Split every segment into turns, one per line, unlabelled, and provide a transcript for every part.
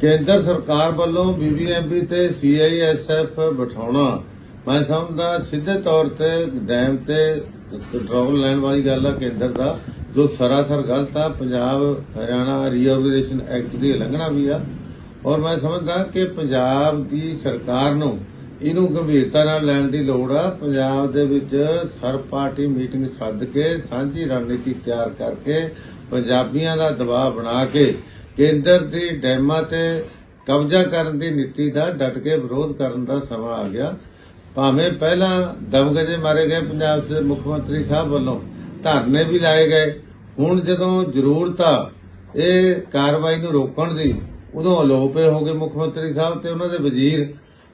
ਕੇਂਦਰ ਸਰਕਾਰ ਵੱਲੋਂ ਬੀਬੀਐਮਬੀ ਤੇ ਸੀਆਈਐਸਐਫ ਬਿਠਾਉਣਾ। ਮੈਂ ਸਮਝਦਾ ਸਿੱਧੇ ਤੌਰ ਤੇ ਡੈਮ ਤੇ ਕੰਟਰੋਲ ਲੈਣ ਵਾਲੀ ਗੱਲ ਆ ਕੇਂਦਰ ਦਾ, ਜੋ ਸਰਾਸਰ ਗਲਤ ਆ, ਪੰਜਾਬ ਹਰਿਆਣਾ ਰੀਆਰਗੇਨਾਈਜੇਸ਼ਨ ਐਕਟ ਦੀ ਉਲੰਘਣਾ ਵੀ ਆ। ਔਰ ਮੈਂ ਸਮਝਦਾ ਕਿ ਪੰਜਾਬ ਦੀ ਸਰਕਾਰ ਨੂੰ ਇਹਨੂੰ ਗੰਭੀਰਤਾ ਨਾਲ ਲੈਣ ਦੀ ਲੋੜ ਆ। ਪੰਜਾਬ ਦੇ ਵਿੱਚ ਸਰਬ ਪਾਰਟੀ ਮੀਟਿੰਗ ਸੱਦ ਕੇ, ਸਾਂਝੀ ਰਣਨੀਤੀ ਤਿਆਰ ਕਰਕੇ, ਪੰਜਾਬੀਆਂ ਦਾ ਦਬਾਅ ਬਣਾ ਕੇ ਕੇਂਦਰ ਦੀ ਡੈਮਾਂ ਤੇ ਕਬਜ਼ਾ ਕਰਨ ਦੀ ਨੀਤੀ ਦਾ ਡਟ ਕੇ ਵਿਰੋਧ ਕਰਨ ਦਾ ਸਮਾਂ ਆ ਗਿਆ। ਭਾਵੇਂ ਪਹਿਲਾਂ ਦਮਗਜੇ ਮਾਰੇ ਗਏ ਪੰਜਾਬ ਦੇ ਮੁੱਖ ਮੰਤਰੀ ਸਾਹਿਬ ਵੱਲੋਂ, ਧਰਨੇ ਵੀ ਲਾਏ ਗਏ। ਹੁਣ ਜਦੋਂ ਜ਼ਰੂਰਤ ਆ, ਇਹ ਕਾਰਵਾਈ ਨੂੰ ਰੋਕਣ ਦੀ, ਉਦੋਂ ਅਲੋਪੇ ਹੋ ਗਏ ਮੁੱਖ ਮੰਤਰੀ ਸਾਹਿਬ ਤੇ ਉਹਨਾਂ ਦੇ ਵਜ਼ੀਰ।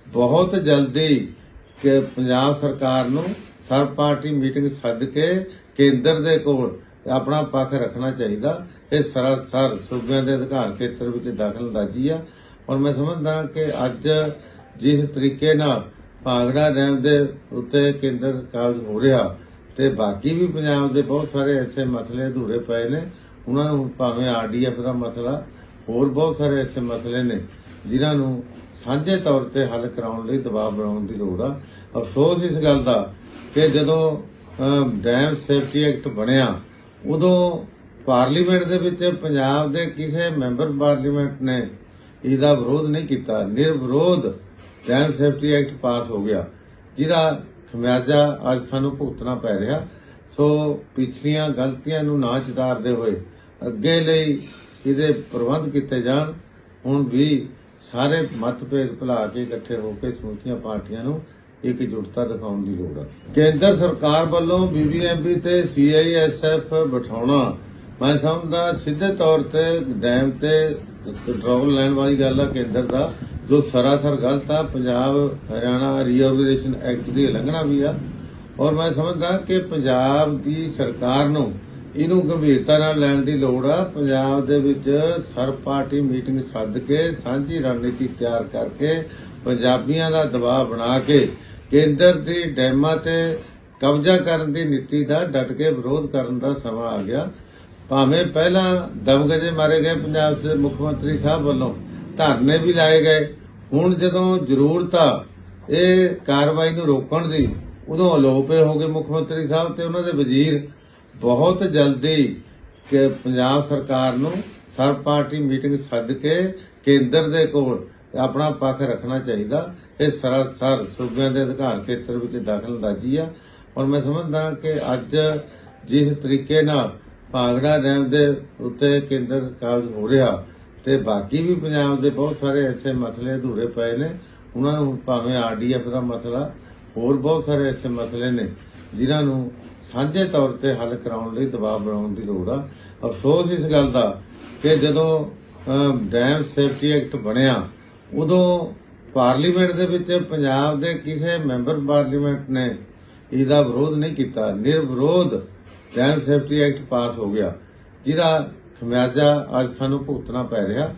ਬਹੁਤ ਜਲਦੀ ਕਿ ਪੰਜਾਬ ਸਰਕਾਰ ਨੂੰ ਸਰਬ ਪਾਰਟੀ ਮੀਟਿੰਗ ਸੱਦ ਕੇ ਕੇਂਦਰ ਦੇ ਕੋਲ ਆਪਣਾ ਪੱਖ ਰੱਖਣਾ ਚਾਹੀਦਾ। ਇਹ ਸਰਾਸਰ ਸੂਬਿਆਂ ਦੇ ਅਧਿਕਾਰ ਖੇਤਰ ਵਿੱਚ ਦਾਖਲ ਅੰਦਾਜ਼ੀ ਆ। ਔਰ ਮੈਂ ਸਮਝਦਾ ਕਿ ਅੱਜ ਜਿਸ ਤਰੀਕੇ ਨਾਲ ਭਾਗੜਾ ਡੈਮ ਦੇ ਉੱਤੇ ਕੇਂਦਰ ਕਾਬਜ਼ ਹੋ ਰਿਹਾ ਤੇ ਬਾਕੀ ਵੀ ਪੰਜਾਬ ਦੇ ਬਹੁਤ ਸਾਰੇ ਐਸੇ ਮਸਲੇ ਅਧੂਰੇ ਪਏ ਨੇ, ਉਹਨਾਂ ਨੂੰ ਭਾਵੇਂ ਆਰਡੀਐਫ ਦਾ ਮਸਲਾ, ਹੋਰ ਬਹੁਤ ਸਾਰੇ ਐਸੇ ਮਸਲੇ ਨੇ ਜਿਨ੍ਹਾਂ ਨੂੰ ਸਾਂਝੇ ਤੌਰ ਤੇ ਹੱਲ ਕਰਾਉਣ ਲਈ ਦਬਾਅ ਬਣਾਉਣ ਦੀ ਲੋੜ ਆ। ਅਫਸੋਸ ਇਸ ਗੱਲ ਦਾ ਕਿ ਜਦੋਂ ਡੈਮ ਸੇਫਟੀ ਐਕਟ ਬਣਿਆ, ਉਦੋਂ ਪਾਰਲੀਮੈਂਟ ਦੇ ਵਿੱਚ ਪੰਜਾਬ ਦੇ ਕਿਸੇ ਮੈਂਬਰ ਪਾਰਲੀਮੈਂਟ ਨੇ ਇਹਦਾ ਵਿਰੋਧ ਨਹੀਂ ਕੀਤਾ। ਨਿਰਵਿਰੋਧ ਡੈਮ ਸੇਫਟੀ ਐਕਟ ਪਾਸ ਹੋ ਗਿਆ, ਜਿਹਦਾ ਖਮਿਆਜਾ ਅੱਜ ਸਾਨੂੰ ਭੁਗਤਣਾ ਪੈ ਰਿਹਾ। ਸੋ ਪਿਛਲੀਆਂ ਗਲਤੀਆਂ ਨੂੰ ਨਾ ਚਿਤਾਰਦੇ ਹੋਏ ਅੱਗੇ ਲਈ ਇਹਦੇ ਪ੍ਰਬੰਧ ਕੀਤੇ ਜਾਣ। ਹੁਣ ਵੀ ਸਾਰੇ ਮਤਭੇਦ ਭੁਲਾ ਕੇ ਇਕੱਠੇ ਹੋ ਕੇ ਸਮੂਹੀਆਂ ਪਾਰਟੀਆਂ ਨੂੰ ਇਕਜੁੱਟਤਾ ਦਿਖਾਉਣ ਦੀ ਲੋੜ ਹੈ ਕੇਂਦਰ ਸਰਕਾਰ ਵੱਲੋਂ ਬੀਬੀਐਮਬੀ ਤੇ ਸੀਆਈਐਸਐਫ ਬਿਠਾਉਣਾ ਮੈਂ ਸਮਝਦਾ ਸਿੱਧੇ ਤੌਰ ਤੇ ਡੈਮ ਤੇ ਕੰਟਰੋਲ ਲੈਣ ਵਾਲੀ ਗੱਲ ਆ, ਕੇਂਦਰ ਦਾ, ਜੋ ਸਰਾਸਰ ਗਲਤ ਆ, ਪੰਜਾਬ ਹਰਿਆਣਾ ਰੀਆਰਗੇਨਾਈਜੇਸ਼ਨ ਐਕਟ ਦੀ ਉਲੰਘਣਾ ਵੀ ਆ। ਔਰ ਮੈਂ ਸਮਝਦਾ ਕਿ ਪੰਜਾਬ ਦੀ ਸਰਕਾਰ ਨੂੰ ਇਹਨੂੰ ਗੰਭੀਰਤਾ ਨਾਲ ਲੈਣ ਦੀ ਲੋੜ ਆ। ਪੰਜਾਬ ਦੇ ਵਿੱਚ ਸਰਬ ਪਾਰਟੀ ਮੀਟਿੰਗ ਸੱਦ ਕੇ, ਸਾਂਝੀ ਰਣਨੀਤੀ ਤਿਆਰ ਕਰਕੇ, ਪੰਜਾਬੀਆਂ ਦਾ ਦਬਾਅ ਬਣਾ ਕੇ, ਕੇਂਦਰ ਦੀ ਡੈਮਾਂ ਤੇ ਕਬਜ਼ਾ ਕਰਨ ਦੀ ਨੀਤੀ ਦਾ ਡਟ ਕੇ ਵਿਰੋਧ ਕਰਨ ਦਾ ਸਮਾਂ ਆ ਗਿਆ। ਭਾਵੇਂ ਪਹਿਲਾਂ ਦਮਗਜੇ ਮਾਰੇ ਗਏ ਪੰਜਾਬ ਦੇ ਮੁੱਖ ਮੰਤਰੀ ਸਾਹਿਬ ਵੱਲੋਂ, ਧਰਨੇ ਵੀ ਲਾਏ ਗਏ। ਹੁਣ ਜਦੋਂ ਜ਼ਰੂਰਤ ਆ, ਇਹ ਕਾਰਵਾਈ ਨੂੰ ਰੋਕਣ ਦੀ, ਉਦੋਂ ਅਲੋਪੇ ਹੋ ਗਏ ਮੁੱਖ ਮੰਤਰੀ ਸਾਹਿਬ ਤੇ ਉਹਨਾਂ ਦੇ ਵਜ਼ੀਰ। ਬਹੁਤ ਜਲਦੀ ਕਿ ਪੰਜਾਬ ਸਰਕਾਰ ਨੂੰ ਸਰਬ ਪਾਰਟੀ ਮੀਟਿੰਗ ਸੱਦ ਕੇ ਕੇਂਦਰ ਦੇ ਕੋਲ ਆਪਣਾ ਪੱਖ ਰੱਖਣਾ ਚਾਹੀਦਾ। ਇਹ ਸਰਾਸਰ ਸੂਬਿਆਂ ਦੇ ਅਧਿਕਾਰ ਖੇਤਰ ਵਿੱਚ ਦਾਖਲ ਅੰਦਾਜ਼ੀ ਆ। ਔਰ ਮੈਂ ਸਮਝਦਾ ਕਿ ਅੱਜ ਜਿਸ ਤਰੀਕੇ ਨਾਲ ਭਾਗੜਾ ਡੈਮ ਦੇ ਉੱਤੇ ਕੇਂਦਰ ਕਾਬਜ਼ ਹੋ ਰਿਹਾ ਤੇ ਬਾਕੀ ਵੀ ਪੰਜਾਬ ਦੇ ਬਹੁਤ ਸਾਰੇ ਐਸੇ ਮਸਲੇ ਅਧੂਰੇ ਪਏ ਨੇ। ਉਹਨਾਂ ਨੂੰ ਭਾਵੇਂ ਆਰਡੀਐਫ ਦਾ ਮਸਲਾ, ਹੋਰ ਬਹੁਤ ਸਾਰੇ ਐਸੇ ਮਸਲੇ ਨੇ ਜਿਨ੍ਹਾਂ ਨੂੰ ਸਾਂਝੇ ਤੌਰ ਤੇ ਹੱਲ ਕਰਾਉਣ ਲਈ ਦਬਾਅ ਬਣਾਉਣ ਦੀ ਲੋੜ ਆ। ਅਫਸੋਸ ਇਸ ਗੱਲ ਦਾ ਕਿ ਜਦੋਂ ਡੈਮ ਸੇਫਟੀ ਐਕਟ ਬਣਿਆ, ਉਦੋਂ ਪਾਰਲੀਮੈਂਟ ਦੇ ਵਿੱਚ ਪੰਜਾਬ ਦੇ ਕਿਸੇ ਮੈਂਬਰ ਪਾਰਲੀਮੈਂਟ ਨੇ ਇਹਦਾ ਵਿਰੋਧ ਨਹੀਂ ਕੀਤਾ। ਨਿਰਵਿਰੋਧ ਡੈਮ ਸੇਫਟੀ ਐਕਟ ਪਾਸ ਹੋ ਗਿਆ, ਜਿਹਦਾ ਖਮਿਆਜਾ ਅੱਜ ਸਾਨੂੰ ਭੁਗਤਣਾ ਪੈ ਰਿਹਾ।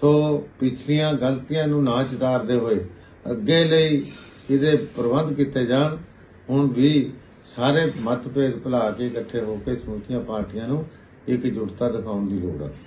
ਸੋ ਪਿਛਲੀਆਂ ਗਲਤੀਆਂ ਨੂੰ ਨਾ ਚਿਤਾਰਦੇ ਹੋਏ ਅੱਗੇ ਲਈ ਇਹਦੇ ਪ੍ਰਬੰਧ ਕੀਤੇ ਜਾਣ। ਹੁਣ ਵੀ ਸਾਰੇ ਮਤਭੇਦ ਭੁਲਾ ਕੇ ਇਕੱਠੇ ਹੋ ਕੇ ਸਮੂਹੀਆਂ ਪਾਰਟੀਆਂ ਨੂੰ ਇਕਜੁੱਟਤਾ ਦਿਖਾਉਣ ਦੀ ਲੋੜ ਹੈ